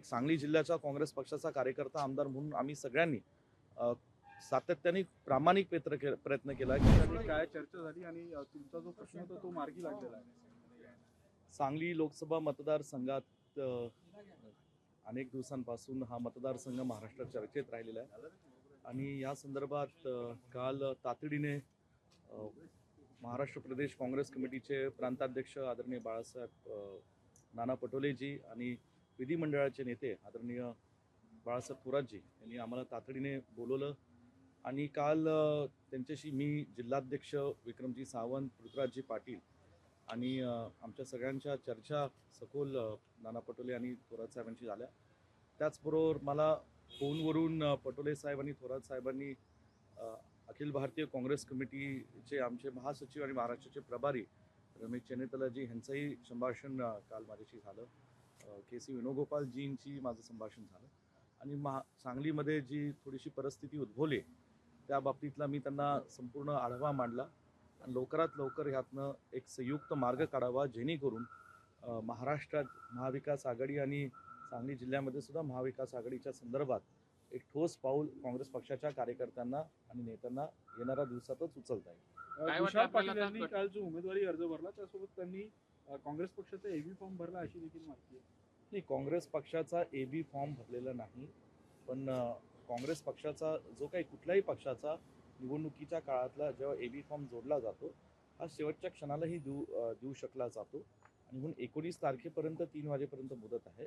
एक सांगली जिल्ह्याचा काँग्रेस पक्षाचा कार्यकर्ता आमदार म्हणून आम्ही सगळ्यांनी सातत्याने प्रामाणिक प्रयत्न के- प्रयत्न केला की काय चर्चा झाली आणि तुमचा जो प्रश्न होता तो मार्गी लागलेला आहे? सांगली लोकसभा मतदारसंघात अनेक दिवसांपासून हा मतदारसंघ महाराष्ट्रात चर्चेत राहिलेला आहे. आणि या संदर्भात काल तातडीने महाराष्ट्र प्रदेश काँग्रेस कमिटीचे प्रांताध्यक्ष आदरणीय बाळासाहेब नाना पटोलेजी आणि विधिमंडळाचे नेते आदरणीय बाळासाहेब थोरातजी यांनी आम्हाला तातडीने बोलवलं. आणि काल त्यांच्याशी मी जिल्हाध्यक्ष विक्रमजी सावंत पृथ्वीराजजी पाटील आणि आमच्या सगळ्यांच्या चर्चा सखोल नाना पटोले आणि थोरात साहेबांशी झाल्या. त्याचबरोबर मला फोनवरून पटोले साहेब आणि थोरात साहेबांनी अखिल भारतीय काँग्रेस कमिटीचे आमचे महासचिव आणि महाराष्ट्राचे प्रभारी रमेश चेनेतलाजी यांचंही संभाषण काल माझ्याशी झालं. के सी वेणुगोपालजींची माझं संभाषण झालं. आणि महा सांगलीमध्ये जी थोडीशी परिस्थिती उद्भवली त्या बाबतीतला मी त्यांना संपूर्ण आढावा मांडला. आणि लवकरात लवकर ह्यातनं एक संयुक्त मार्ग काढावा जेणेकरून महाराष्ट्रात महाविकास आघाडी आणि सांगली जिल्ह्यामध्ये सुद्धा महाविकास आघाडीच्या संदर्भात एक ठोस पाऊल काँग्रेस पक्षाच्या कार्यकर्त्यांना आणि नेत्यांना येणाऱ्या दिवसातच उचलता येईल. काल जो उमेदवारी अर्ज भरला त्यासोबत त्यांनी काँग्रेस पक्षाचा एव्ही फॉर्म भरला अशी देखील माहिती आहे. नाही काँग्रेस पक्षाचा ए बी फॉर्म भरलेला नाही पण काँग्रेस पक्षाचा जो काही कुठल्याही पक्षाचा निवडणुकीच्या काळातला जेव्हा ए बी फॉर्म जोडला जातो हा शेवटच्या क्षणालाही देऊ देऊ शकला जातो. आणि म्हणून एकोणीस तारखेपर्यंत तीन वाजेपर्यंत मुदत आहे.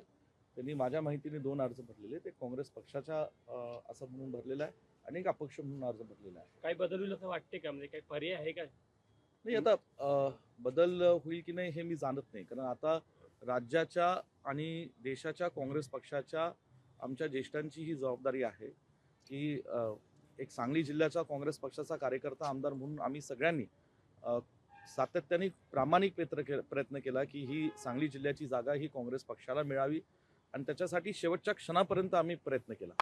त्यांनी माझ्या माहितीने दोन अर्ज भरलेले ते काँग्रेस पक्षाच्या असं म्हणून भरलेला आहे. आणि एक अपक्ष म्हणून अर्ज भरलेला आहे. काय बदल होईल असं वाटते का? म्हणजे काही पर्याय आहे का? नाही आता अ, बदल होईल की नाही हे मी जाणत नाही. कारण आता राज्याच्या आणि देशाच्या काँग्रेस पक्षाच्या आमच्या ज्येष्ठांची ही जबाबदारी आहे की अ, एक सांगली जिल्ह्याचा काँग्रेस पक्षाचा कार्यकर्ता आमदार म्हणून आम्ही सगळ्यांनी अ, सातत्याने प्रामाणिक प्रयत्न के प्रयत्न केला की ही सांगली जिल्ह्याची जागा ही काँग्रेस पक्षाला मिळावी आणि त्याच्यासाठी शेवटच्या क्षणापर्यंत आम्ही प्रयत्न केला.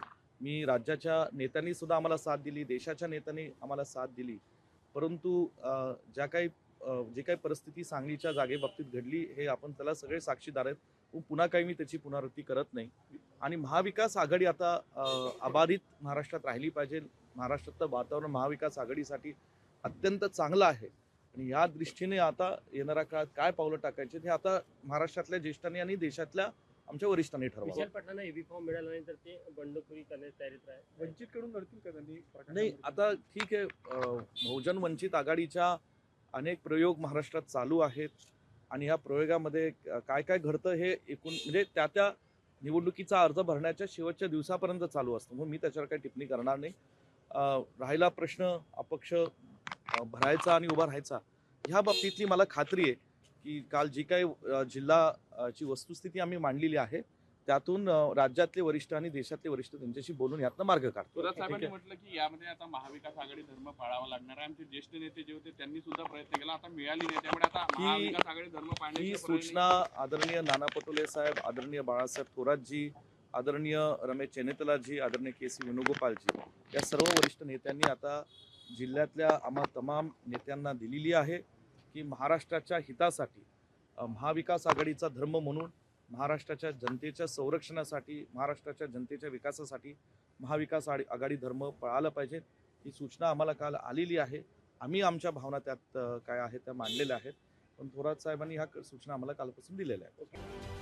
मी राज्याच्या नेत्यांनी सुद्धा आम्हाला साथ दिली देशाच्या नेत्यांनी आम्हाला साथ दिली. परंतु ज्या काही जे काही परिस्थिती सांगलीच्या जागेबाबतीत घडली हे आपण त्याला सगळे साक्षीदार आहेत. पुन्हा काही मी त्याची पुनरावृत्ती करत नाही. आणि महाविकास आघाडी आता अबाधित महाराष्ट्रात राहिली पाहिजे. महाराष्ट्रातलं वातावरण महाविकास आघाडीसाठी अत्यंत चांगलं आहे. आणि या दृष्टीने आता येणाऱ्या काळात काय पावलं टाकायचे हे आता महाराष्ट्रातल्या ज्येष्ठांनी आणि देशातल्या आमच्या वरिष्ठांनी ठरवलं विशाल पाटलांना एबी फॉर्म मिळाला नाही तर ते बंडखोरी करण्याची तयारीत आहे वंचित कडून लढतील का त्यांनी नाही आता ठीक आहे अ, बहुजन वंचित आघाडीच्या अनेक प्रयोग महाराष्ट्रात चालू आहेत आणि ह्या प्रयोगामध्ये क- काय काय घडतं हे एकूण म्हणजे त्या त्या निवडणुकीचा अर्ज भरण्याच्या शेवटच्या दिवसापर्यंत चालू असतं. म्हणून मी त्याच्यावर काही टिप्पणी करणार नाही. अ, राहिला प्रश्न अपक्ष अ, भरायचा आणि उभा राहायचा ह्या बाबतीतली मला खात्री आहे. की काल जी काही जिल्हा ची वस्तुस्थिती आम्ही मांडलेली आहे त्यातून राज्यातले वरिष्ठ आणि देशातले वरिष्ठ त्यांच्याशी बोलून यातनं मार्ग काढतो? म्हटलं की यामध्ये आता महाविकास आघाडी धर्म पाळावा लागणार आहे. आमचे ज्येष्ठ नेते जे होते त्यांनी सुद्धा प्रयत्न केला. आता मिळाली नाही. त्यामुळे आता ही- महाविकास आघाडी धर्म पाळण्याची सूचना आदरणीय नाना पटोले साहेब आदरणीय बाळासाहेब थोरातजी आदरणीय रमेश चेनेतलाजी आदरणीय के सी वेणुगोपालजी या सर्व वरिष्ठ नेत्यांनी आता जिल्ह्यातल्या आम्हा तमाम नेत्यांना दिलेली आहे. की महाराष्ट्राच्या हितासाठी महाविकास आघाडीचा धर्म म्हणून महाराष्ट्राच्या जनतेच्या संरक्षणासाठी महाराष्ट्राच्या जनतेच्या विकासासाठी महाविकास आघाडी- आघाडी धर्म पळालं पाहिजे ही सूचना आम्हाला काल आलेली आहे. आम्ही आमच्या भावना त्यात काय आहेत त्या मांडलेल्या आहेत. पण थोरात साहेबांनी ह्या सूचना आम्हाला कालपासून दिलेल्या आहेत.